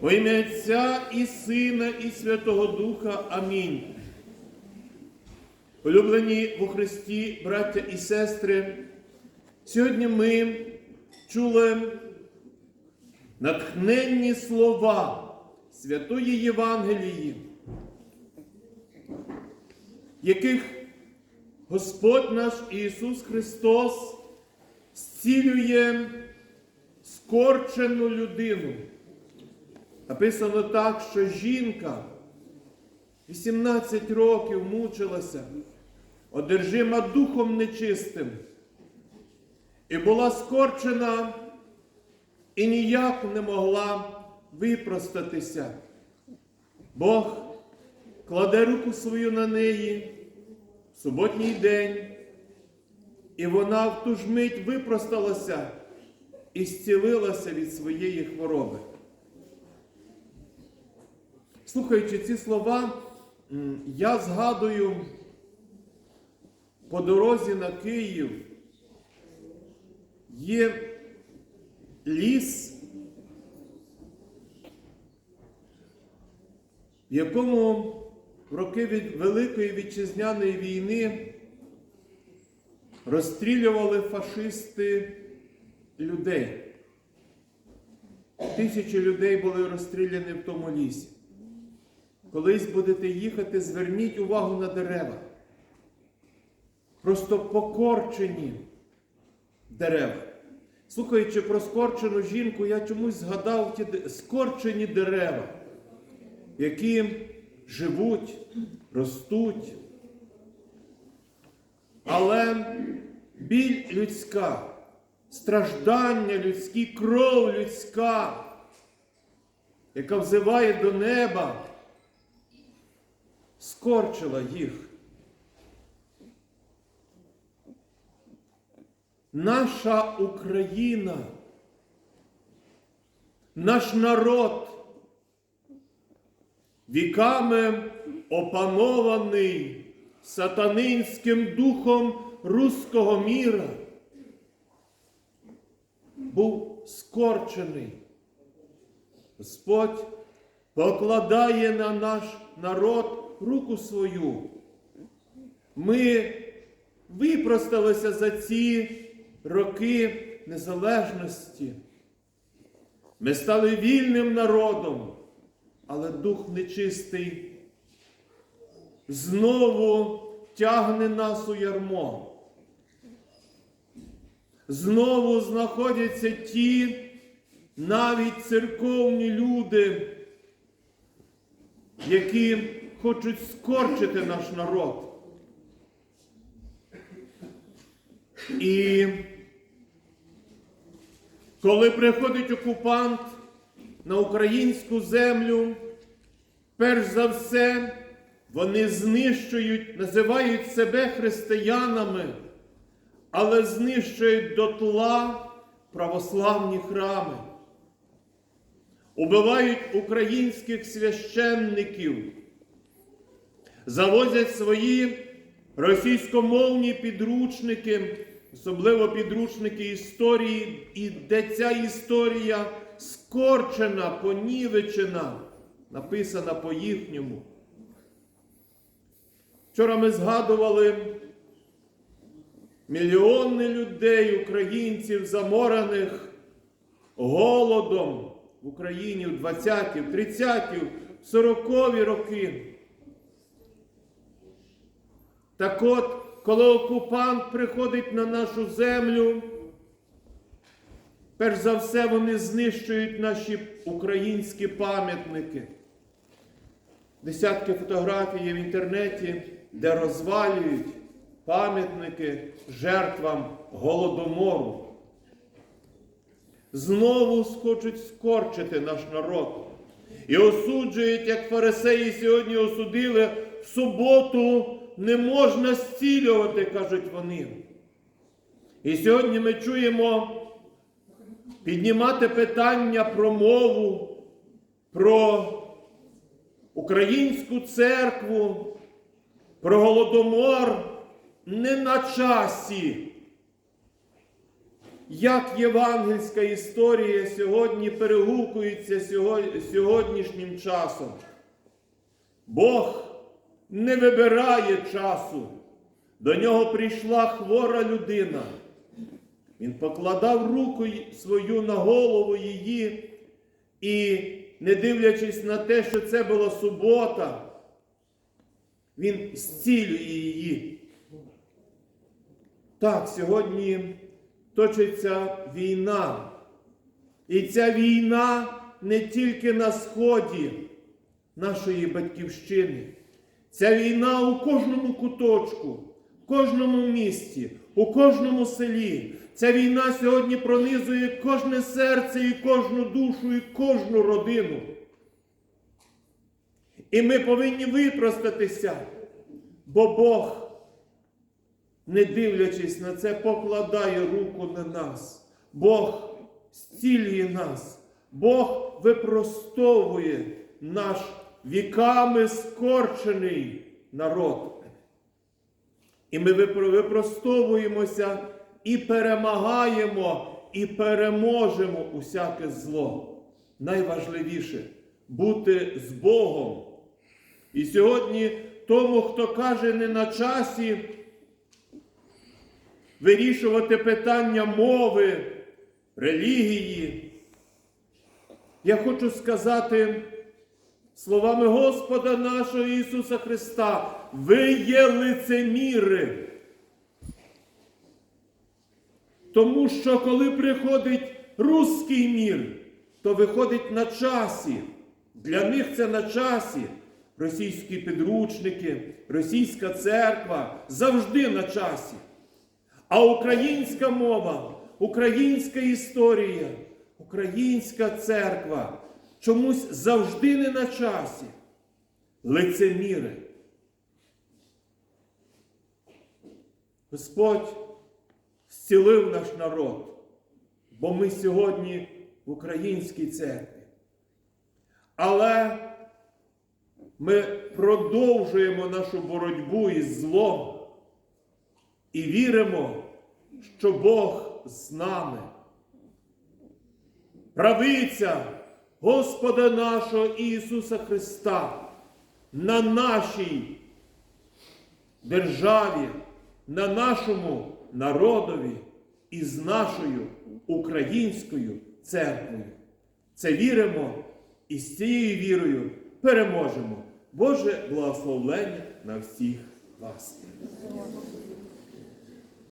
Во ім'я Отця і Сина, і Святого Духа. Амінь. Улюблені у Христі, браття і сестри, сьогодні ми чули натхненні слова Святої Євангелії, яких Господь наш Ісус Христос зцілює скорчену людину. Написано так, що жінка 18 років мучилася, одержима духом нечистим, і була скорчена і ніяк не могла випростатися. Бог кладе руку свою на неї в суботній день, і вона в ту ж мить випросталася і зцілилася від своєї хвороби. Слухаючи ці слова, я згадую по дорозі на Київ є ліс, в якому в роки від Великої Вітчизняної війни розстрілювали фашисти людей. Тисячі людей були розстріляні в тому лісі. Колись будете їхати, зверніть увагу на дерева. Просто покорчені дерева. Слухаючи про скорчену жінку, я чомусь згадав ті скорчені дерева, які живуть, ростуть. Але біль людська, страждання людські, кров людська, яка взиває до неба, скорчила їх. Наша Україна, наш народ, віками опанований сатанинським духом руського міра, був скорчений. Господь покладає на наш народ руку свою. Ми випросталися за ці роки незалежності. Ми стали вільним народом, але дух нечистий знову тягне нас у ярмо. Знову знаходяться ті навіть церковні люди, які хочуть скорчити наш народ. І коли приходить окупант на українську землю, перш за все вони знищують, називають себе християнами, але знищують дотла православні храми, убивають українських священників, завозять свої російськомовні підручники, особливо підручники історії, і де ця історія скорчена, понівечена, написана по їхньому. Вчора ми згадували мільйони людей, українців, замораних голодом в Україні в 20-ті, в 30-ті, в 40-ві роки. Так от, коли окупант приходить на нашу землю, перш за все вони знищують наші українські пам'ятники. Десятки фотографій є в інтернеті, де розвалюють пам'ятники жертвам голодомору. Знову хочуть скорчити наш народ. І осуджують, як фарисеї сьогодні осудили, в суботу не можна зцілювати, кажуть вони. І сьогодні ми чуємо піднімати питання про мову, про українську церкву, про голодомор не на часі. як євангельська історія сьогодні перегукується сьогоднішнім часом. Бог не вибирає часу. До нього прийшла хвора людина. Він покладав руку свою на голову її і, не дивлячись на те, що це була субота, він зцілює її. Так, сьогодні точиться війна. І ця війна не тільки на сході нашої батьківщини. Ця війна у кожному куточку, в кожному місті, у кожному селі. Ця війна сьогодні пронизує кожне серце і кожну душу, і кожну родину. І ми повинні випростатися, бо Бог, не дивлячись на це, покладає руку на нас. Бог зцілює нас. Бог випростовує наш віками скорчений народ. І ми випростовуємося і перемагаємо, і переможемо усяке зло. Найважливіше бути з Богом. І сьогодні тому, хто каже не на часі вирішувати питання мови, релігії, я хочу сказати словами Господа нашого Ісуса Христа, ви є лицеміри. Тому що коли приходить руський мір, то виходить на часі. Для них це на часі. Російські підручники, російська церква завжди на часі. А українська мова, українська історія, українська церква чомусь завжди не на часі. Лицеміри. Господь зцілив наш народ, бо ми сьогодні в українській церкві. Але ми продовжуємо нашу боротьбу із злом і віримо, що Бог з нами. Правиця Господа нашого Ісуса Христа на нашій державі, на нашому народові і з нашою українською церквою. Це віримо і з цією вірою переможемо. Боже благословлення на всіх вас.